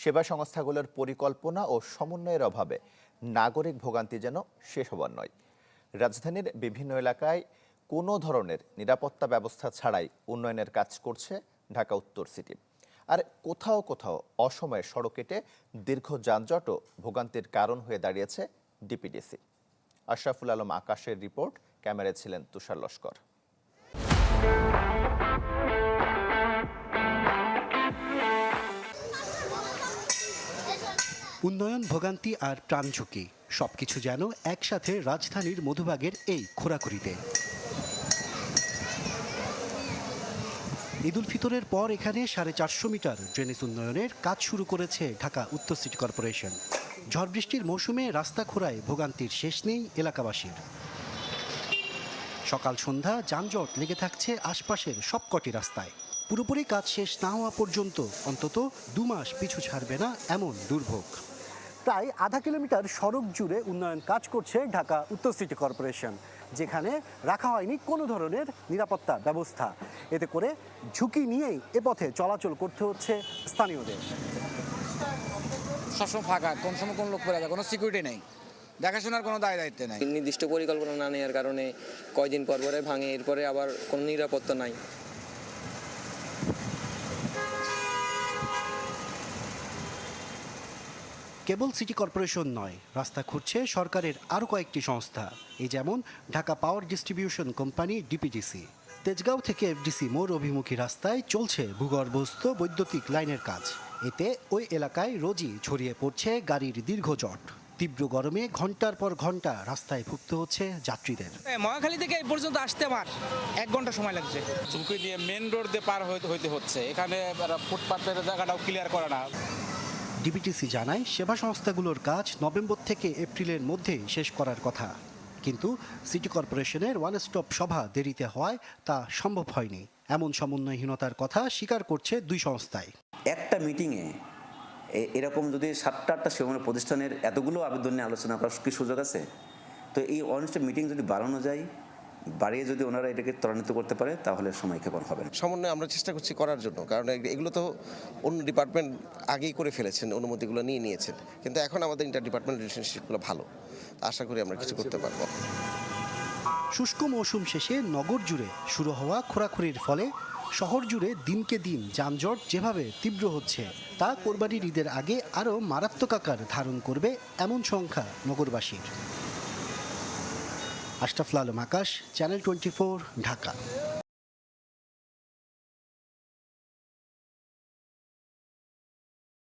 সেবা সংস্থাগুলোর পরিকল্পনা ও সমন্বয়ের অভাবে নাগরিক ভোগান্তি যেন শেষ হবার নয়। রাজধানীর বিভিন্ন এলাকায় কোনো ধরনের নিরাপত্তা ব্যবস্থা ছাড়াই উন্নয়নের কাজ করছে ঢাকা উত্তর সিটি। আর কোথাও কোথাও অসময়ে সড়ক কেটে দীর্ঘ যানজটও ভোগান্তির কারণ হয়ে দাঁড়িয়েছে ডিপিডিসি। আশরাফুল আলম আকাশের রিপোর্ট, ক্যামেরায় ছিলেন তুষার লস্কর। উন্নয়ন, ভোগান্তি আর প্রাণ ঝুঁকি, সবকিছু যেন একসাথে রাজধানীর মধুবাগের এই খোরাখুরিতে ঈদুল ফিতরের পর এখানে সাড়ে চারশো মিটার ড্রেনেজ উন্নয়নের কাজ শুরু করেছে ঢাকা উত্তর সিটি কর্পোরেশন। ঝড় বৃষ্টির মৌসুমে রাস্তা খোঁড়ায় ভোগান্তির শেষ নেই এলাকাবাসীর। সকাল সন্ধ্যা যানজট লেগে থাকছে আশপাশের সবকটি রাস্তায়। পুরোপুরি কাজ শেষ না হওয়া পর্যন্ত অন্তত দু মাস পিছু ছাড়বে না এমন দুর্ভোগ। প্রায় আধা কিলোমিটার সড়ক জুড়ে উন্নয়ন কাজ করছে ঢাকা উত্তর সিটি কর্পোরেশন যেখানে রাখা হয়নি কোনো ধরনের নিরাপত্তা ব্যবস্থা। এতে করে ঝুঁকি নিয়েই এ পথে চলাচল করতে হচ্ছে স্থানীয়দের। সবসময় ফাঁকা কোন সময় কোন লোক পড়ে যায় কোনো সিকিউরিটি নেই। দেখাশোনার কোনো দায় দায়িত্ব নেই। নির্দিষ্ট পরিকল্পনা না নেওয়ার কারণে কয়দিন পর পরে ভাঙে এরপরে আবার কোনো নিরাপত্তা নাই। কেবল সিটি কর্পোরেশন নয় রাস্তা খুঁড়ছে সরকারের আরও কয়েকটি সংস্থা এই যেমন Dhaka power distribution company DPDC. Tejgaon থেকে এফডিসি মোড় অভিমুখী রাস্তায় চলছে ভূগর্ভস্থ বৈদ্যুতিক লাইনের কাজ। এতে ওই এলাকায় রোজই ছড়িয়ে পড়ছে গাড়ির দীর্ঘ জট তীব্র গরমে ঘণ্টার পর ঘণ্টা রাস্তায় ভুগতে হচ্ছে যাত্রীদের। মহাখালী থেকে এই পর্যন্ত আসতে আমার এক ঘণ্টা সময় লাগছে। ঝুঁকি দিয়ে মেন রোড দিয়ে পার হইতে হইতে হচ্ছে। এখানে ফুটপাতের জায়গাটাও ক্লিয়ার করে না। ডিবিটিসি জানায় সেবা সংস্থাগুলোর কাজ নভেম্বর থেকে এপ্রিলের মধ্যে শেষ করার কথা। কিন্তু সিটি কর্পোরেশনের ওয়ান স্টপ সভা দেরিতে হওয়ায় তা সম্ভব হয়নি। এমন সমন্বয়হীনতার কথা স্বীকার করছে দুই সংস্থায়। একটা মিটিংয়ে এরকম যদি সাতটা আটটা সেবা প্রতিষ্ঠানের এতগুলো আবেদন নিয়ে আলোচনা করার কি সুযোগ আছে? তো এই অনিষ্ট মিটিং যদি বাড়ানো যায় বাড়িয়ে যদি ওনারা এটাকে ত্বরান্বিত করতে পারে তাহলে সময় ক্ষেপণ হবে সমন্বয় আমরা চেষ্টা করছি করার জন্য কারণ এগুলো তো অন্য ডিপার্টমেন্ট আগেই করে ফেলেছেন অনুমতিগুলো নিয়ে নিয়েছেন। কিন্তু এখন আমাদের ইন্টার ডিপার্টমেন্ট রিলেশনশিপগুলো ভালো। আশা করি আমরা কিছু করতে পারব। শুষ্ক মৌসুম শেষে নগর জুড়ে শুরু হওয়া খোরাখুরির ফলে শহর জুড়ে দিনকে দিন যানজট যেভাবে তীব্র হচ্ছে তা কোরবানির ঈদের আগে আরও মারাত্মক আকার ধারণ করবে এমন সংখ্যা নগরবাসীর। Ashraful Alam Akash channel twenty Dhaka.